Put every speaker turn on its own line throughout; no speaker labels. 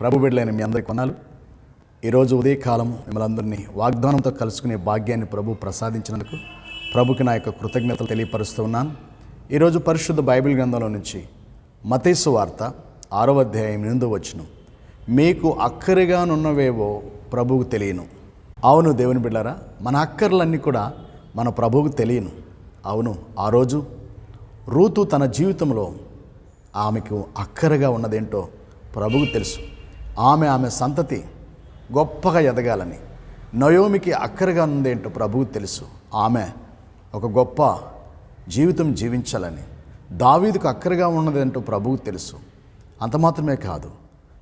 ప్రభు బిడ్డలైన మీ అందరి కొనాలు ఈరోజు ఉదయకాలం మిమ్మల్ని అందరినీ వాగ్దానంతో కలుసుకునే భాగ్యాన్ని ప్రభు ప్రసాదించినందుకు ప్రభుకి నా యొక్క కృతజ్ఞతలు తెలియపరుస్తూ ఉన్నాను. ఈరోజు పరిశుద్ధ బైబిల్ గ్రంథంలో నుంచి మతేసు వార్త ఆరవ అధ్యాయం నిందు వచ్చును మీకు అక్కరిగానున్నవేవో ప్రభువుకు తెలియను. అవును దేవుని బిడ్డారా మన అక్కర్లన్నీ కూడా మన ప్రభువుకు తెలియను. అవును ఆ రోజు రూతు తన జీవితంలో ఆమెకు అక్కరగా ఉన్నదేంటో ప్రభువుకు తెలుసు. ఆమె ఆమె సంతతి గొప్పగా ఎదగాలని. నయోమికి అక్కరగా ఉన్నదేంటో ప్రభువు తెలుసు. ఆమె ఒక గొప్ప జీవితం జీవించాలని. దావీదుకు అక్కరగా ఉన్నదేంటో ప్రభువు తెలుసు. అంత మాత్రమే కాదు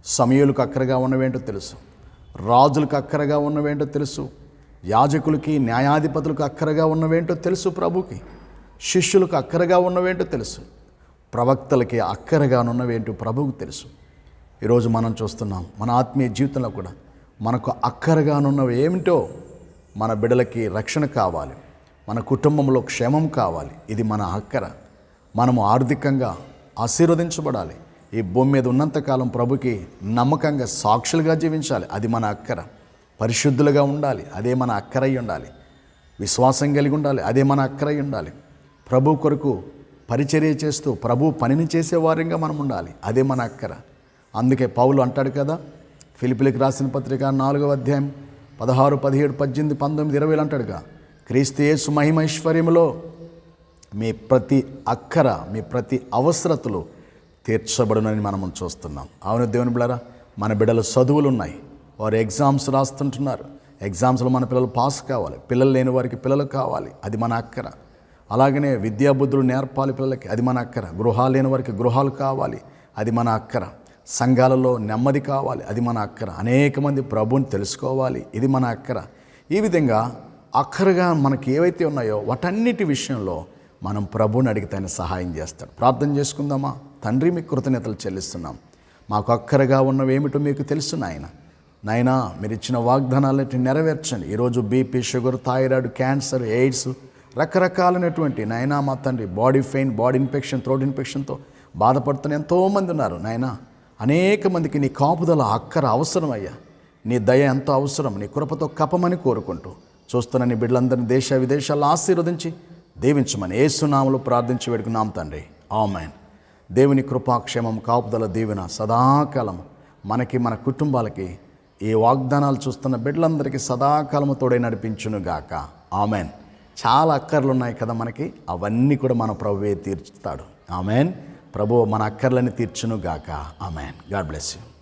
సమయాలకు అక్కరగా ఉన్నవేంటో తెలుసు. రాజులకు అక్కరగా ఉన్నవేంటో తెలుసు. యాజకులకి న్యాయాధిపతులకు అక్కరగా ఉన్నవేంటో తెలుసు ప్రభుకి శిష్యులకు అక్కరగా ఉన్నవేంటో తెలుసు. ప్రవక్తలకి అక్కరగానున్నవేంటో ప్రభువుకు తెలుసు. ఈరోజు మనం చూస్తున్నాం మన ఆత్మీయ జీవితంలో కూడా మనకు అక్కరగానున్నవి ఏమిటో మన బిడలకి రక్షణ కావాలి. మన కుటుంబంలో క్షేమం కావాలి. ఇది మన అక్కర. మనము ఆర్థికంగా ఆశీర్వదించబడాలి. ఈ భూమి మీద ఉన్నంతకాలం ప్రభుకి నమ్మకంగా సాక్షులుగా జీవించాలి. అది మన అక్కర. పరిశుద్ధులుగా ఉండాలి. అదే మన అక్కరై ఉండాలి. విశ్వాసం కలిగి ఉండాలి. అదే మన అక్కరై ఉండాలి. ప్రభు కొరకు పరిచర్య చేస్తూ ప్రభు పనిని చేసేవారంగా మనం ఉండాలి. అదే మన అక్కర. అందుకే పౌలు అంటాడు కదా ఫిలిపిలికి రాసిన పత్రిక నాలుగవ అధ్యాయం పదహారు పదిహేడు పద్దెనిమిది పంతొమ్మిది ఇరవైలు అంటాడుగా క్రీస్తు యేసు మహిమైశ్వర్యములో మీ ప్రతి అక్కర మీ ప్రతి అవసరతలు తీర్చబడునని మనం చూస్తున్నాం. అవును దేవుని బిళ్ళరా మన బిడ్డల చదువులు ఉన్నాయి. వారు ఎగ్జామ్స్ రాస్తుంటున్నారు. ఎగ్జామ్స్లో మన పిల్లలు పాస్ కావాలి. పిల్లలు లేని వారికి పిల్లలు కావాలి. అది మన అక్కర. అలాగనే విద్యాబుద్ధులు నేర్పాలి పిల్లలకి. అది మన అక్కర. గృహాలు లేని వారికి గృహాలు కావాలి. అది మన అక్కర. సంఘాలలో నెమ్మది కావాలి. అది మన అక్కర. అనేక మంది ప్రభుని తెలుసుకోవాలి. ఇది మన అక్కర. ఈ విధంగా అక్కరగా మనకి ఏవైతే ఉన్నాయో వాటన్నిటి విషయంలో మనం ప్రభుని అడిగితే ఆయన సహాయం చేస్తాడు. ప్రార్థన చేసుకుందామా? తండ్రి మీకు కృతజ్ఞతలు చెల్లిస్తున్నాం. మాకు అక్కరగా ఉన్నవేమిటో మీకు తెలుసు నాయన. నాయనా మీరు ఇచ్చిన వాగ్దానాలన్నిటిని నెరవేర్చండి. ఈరోజు BP sugar thyroid cancer AIDS రకరకాలైనటువంటి నాయనా మా తండ్రి body pain body infection throat ఇన్ఫెక్షన్తో బాధపడుతున్న ఎంతోమంది ఉన్నారు. నాయనా అనేక మందికి నీ కాపుదల అక్కర అవసరమయ్యా. నీ దయ ఎంతో అవసరం. నీ కృపతో కపమని కోరుకుంటూ చూస్తున్న నీ బిడ్డలందరినీ దేశ విదేశాల్లో ఆశీర్వదించి దీవించమని ఏసునాములు ప్రార్థించి వేడుకున్నాం తండ్రి. ఆమెన్. దేవుని కృపాక్షేమం కాపుదల దీవెన సదాకాలం మనకి మన కుటుంబాలకి ఈ వాగ్దానాలు చూస్తున్న బిడ్డలందరికీ సదాకాలము తోడే నడిపించునుగాక ఆమెన్. చాలా అక్కర్లు ఉన్నాయి కదా మనకి. అవన్నీ కూడా మన ప్రభువే తీర్చుతాడు. ఆమెన్. ప్రభు మన అక్కర్లని తీర్చునుగాక. ఆమెన్. God bless you.